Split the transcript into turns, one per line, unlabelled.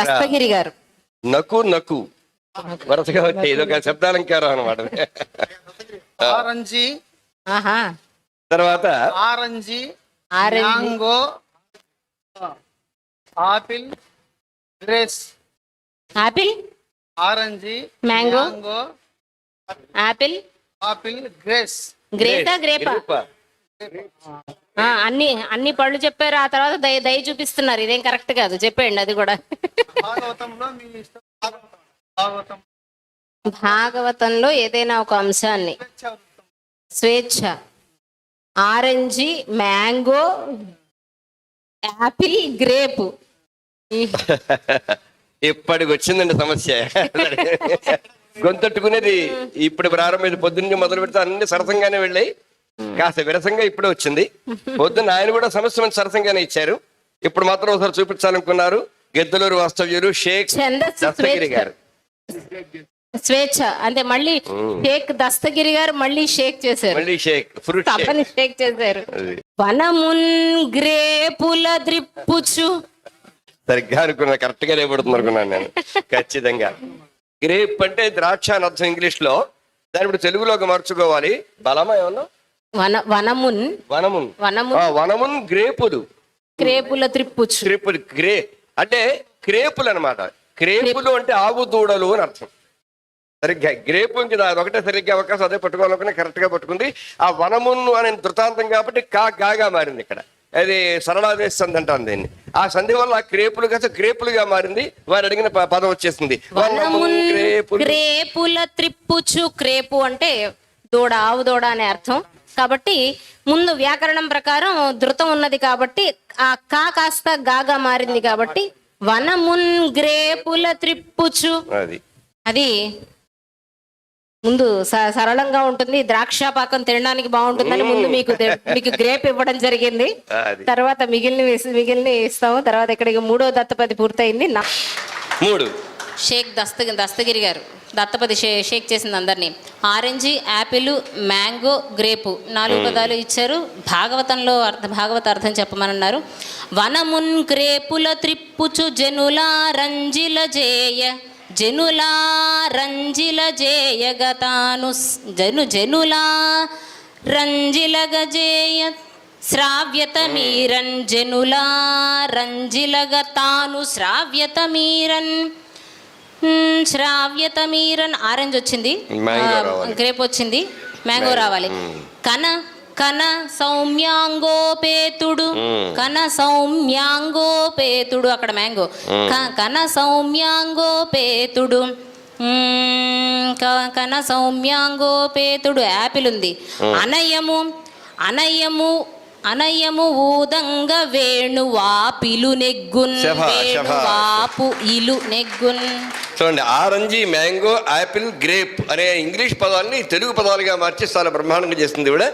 దస్తగిరి గారు.
నకు నకు. వరుసగా వచ్చాయి ఇదొక శబ్దాలంకారం అనమాట
ఆరెంజీ
ఆహా.
తర్వాత
orange mango apple grapes
apple?
Orange
mango?
Mango
apple?
Apple grapes
గ్రేసా గ్రేపా?
గ్రేపా.
ఆ, అన్ని అన్ని పళ్ళు చెప్పారు ఆ తర్వాత దయ దయ చూపిస్తున్నారు. ఇదేం కరెక్ట్ కాదు. చెప్పండి అది కూడా.
భాగవతంలో మీ ఇష్టం భాగవతం.
భాగవతంలో ఏదైనా ఒక అంశాన్ని. స్వేచ్ఛ. ఆరెంజి మ్యాంగో యాపిల్ గ్రేపు.
ఇప్పటికి వచ్చిందండి సమస్య. గొంతట్టుకునేది ఇప్పుడు ప్రారంభమైంది. పొద్దున్నే మొదలు పెడితే అన్ని సరసంగానే వెళ్ళాయి. కాస్త విరసంగా ఇప్పుడే వచ్చింది. పొద్దున్న ఆయన కూడా సమస్య మంచి సరసంగానే ఇచ్చారు. ఇప్పుడు మాత్రం ఒకసారి చూపించాలనుకున్నారు. గెద్దలూరు వాస్తవ్యులు షేక్ దస్తగిరి గారు.
స్వేచ్ఛ. అంటే మళ్ళీ షేక్ దస్తగిరి గారు మళ్ళీ షేక్ చేశారు.
మళ్ళీ షేక్ ఫ్రూట్
తప్పని షేక్ చేశారు. వనమున్ గ్రేపుల ద్రిప్పుచు.
సరిగ్గా అనుకున్నా కరెక్ట్ గానే పడుతుంది అనుకున్నాను నేను. ఖచ్చితంగా. గ్రేప్ అంటే ద్రాక్ష అని అర్థం ఇంగ్లీష్లో దాని ఇప్పుడు తెలుగులోకి మార్చుకోవాలి. బలమా ఏమన్నా?
వన వనమున్.
వనమున్.
వనము
ఆ, వనమున్ గ్రేపులు.
గ్రేపుల త్రిప్పుచు.
క్రేపులు గ్రే అంటే క్రేపులు అన్నమాట క్రేపులు అంటే ఆవు దూడలు అని అర్థం. సరిగ్గా గ్రేపు ఇంక ఒకటే సరిగ్గా అవకాశం అదే పట్టుకోవాలనుకుని కరెక్ట్గా పట్టుకుంది. ఆ వనమును అనే దృతాంతం కాబట్టి కా గాగా మారింది ఇక్కడ. అది సరళాదేశ సంధి అంటాం దీన్ని. ఆ సంధి వల్ల ఆ క్రేపులు కాస్త గ్రేపులుగా మారింది. వారు అడిగిన పదం వచ్చేసింది. వనమున్
వనమున్
గ్రేపుల.
త్రిప్పుచు. క్రేపు అంటే దూడ ఆవు దూడ అనే అర్థం. కాబట్టి ముందు వ్యాకరణం ప్రకారం ధృతం ఉన్నది కాబట్టి ఆ కా కాస్త గాగా మారింది కాబట్టి వనమున్ గ్రేపుల త్రిప్పుచు.
అది.
ముందు సరళంగా ఉంటుంది. ద్రాక్ష పాకం తినడానికి బాగుంటుందని ముందు మీకు మీకు గ్రేప్ ఇవ్వడం జరిగింది. తర్వాత మిగిలిన మిగిలిన ఇస్తాము. తర్వాత ఇక్కడికి మూడో దత్తపది పూర్తయింది. నా
మూడు.
షేక్ దస్తగి దస్తగిరి గారు. దత్తపతి షే షేక్ చేసింది అందరినీ. ఆరెంజ్ యాపిల్ మ్యాంగో గ్రేపు నాలుగు పదాలు ఇచ్చారు. భాగవతంలో అర్థ భాగవత అర్థం చెప్పమన్నారు వనమున్ గ్రేపుల త్రిప్పుచు జనులా రంజిల జేయ జనులా రంజిల జేయగతాను జను జనులా రంజిలగజేయ శ్రావ్యత మీరన్ జనులా రంజిల గతాను శ్రావ్యత మీరన్. శ్రావ్యత మీరన్ ఆరెంజ్ వచ్చింది. గ్రేప్ వచ్చింది. మ్యాంగో రావాలి. కన కన సౌమ్యాంగోపేతుడు కన సౌమ్యాంగోపేతుడు అక్కడ మ్యాంగో. కన సౌమ్యాంగోపేతుడు కన సౌమ్యాంగోపేతుడు యాపిల్ ఉంది. అనయము అనయము అనయము ఊదంగ వేణువాపిలు నెగ్గున్. వేణువాపు ఇలు నెగ్గున్.
చూడండి ఆరెంజీ మ్యాంగో యాపిల్ గ్రేప్ అనే ఇంగ్లీష్ పదాలని తెలుగు పదాలుగా మార్చి చాలా బ్రహ్మాండంగా చేస్తుంది కూడా